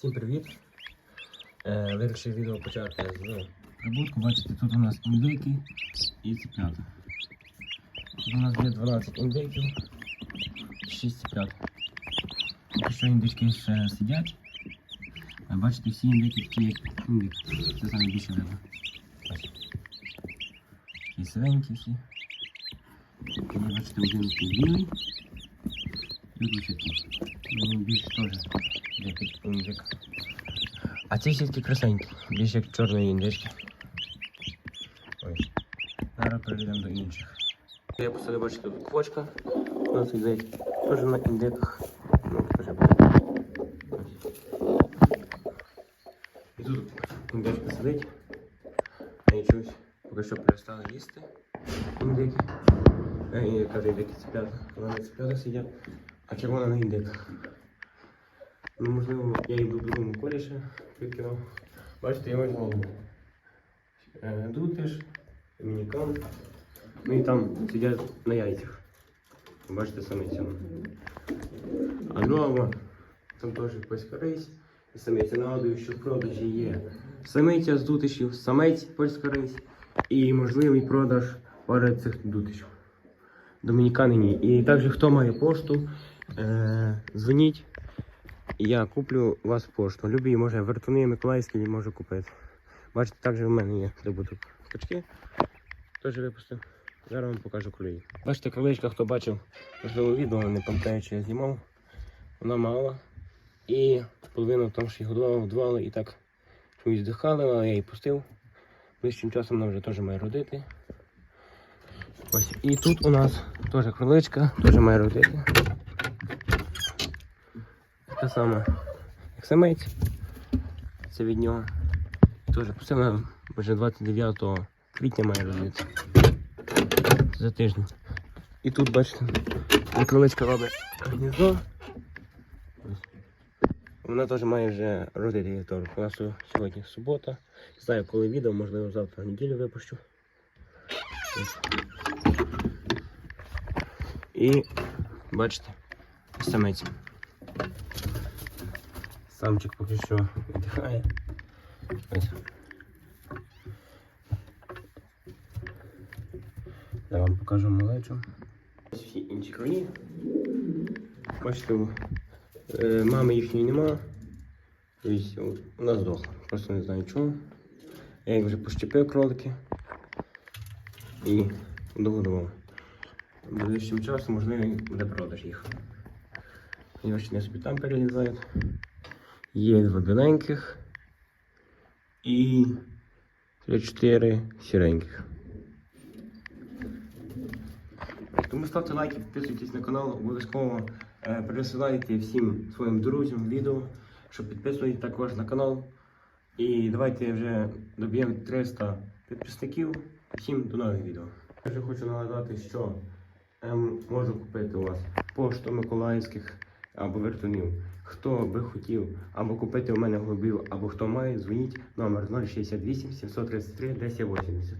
Всім привіт! Е, вирішив відео почати з прибутку. Бачите, тут у нас індейки і цеплята. Тут у нас є 12 індейків, 6 цеплят. Поки що індички ще сидять. Бачите, всі індейки такі як індик. Це саме більше риба. Ось. Такі сиренькі всі. Є, бачите, один білий. більш теж як індик. А ці всі такі красенькі, більш як чорної індички. Ось. Зараз перейдемо до інших. Я посадив, бачите, тут квочка. У нас іде теж на індиках. Ну, теж Ось. І тут індичка сидить. Я чусь, поки що перестали їсти індики. Е, і каже, індики цеплята. Вона на цеплята сидять, А червона на індиках. Ну, можливо, я йду в другому колі ще викинув. Бачите, я ось голову. Дутиш, Домінікан. Ну і там сидять на яйцях. Бачите, самиця. А нова, там теж польська рись. І самиця нагадую, що в продажі є самиця з дутишів, самець польська рись і можливий продаж пари цих дутишів. Домінікани ні. І також хто має пошту, е. Я куплю вас пошту. Любі, може, вертуни Миколаївські можу купити. Бачите, також в мене є добуток качки. Теж випустив. Зараз вам покажу кролі. Бачите, кроличка, хто бачив можливо відео, не пам'ятаю, чи я знімав. Вона мала. І половину там ще годували, годували і так чомусь здихали, але я її пустив. Ближчим часом вона вже теж має родити. Ось. І тут у нас теж кроличка, теж має родити. Те саме, як самець. Це від нього. Теж пустила вже 29 квітня має родити. За тиждень. І тут, бачите, кроличка робить гніздо. Вона теж має вже родити вівторок. У нас сьогодні субота. Знаю, коли відео, можливо, завтра в неділю випущу. І бачите, самець. Самчик поки що віддихає. Ось. Я вам покажу малечу. Ось всі інші коні. Бачите, е, мами їхньої нема. Тобто вона здохла. Просто не знаю чому. Я їх вже пощепив кролики і догодував. Ближчим часом можливо буде продаж їх. І ось вони собі там перелізають. Є два біленьких і 3-4 сіреньких. Тому ставте лайки, підписуйтесь на канал, обов'язково е, пересилайте всім своїм друзям відео, щоб підписували також на канал. І давайте вже доб'ємо 300 підписників. Всім до нових відео. Я вже хочу нагадати, що я можу купити у вас пошту Миколаївських або вертунів. Хто би хотів або купити у мене голубів, або хто має, дзвоніть номер 068 733 1080.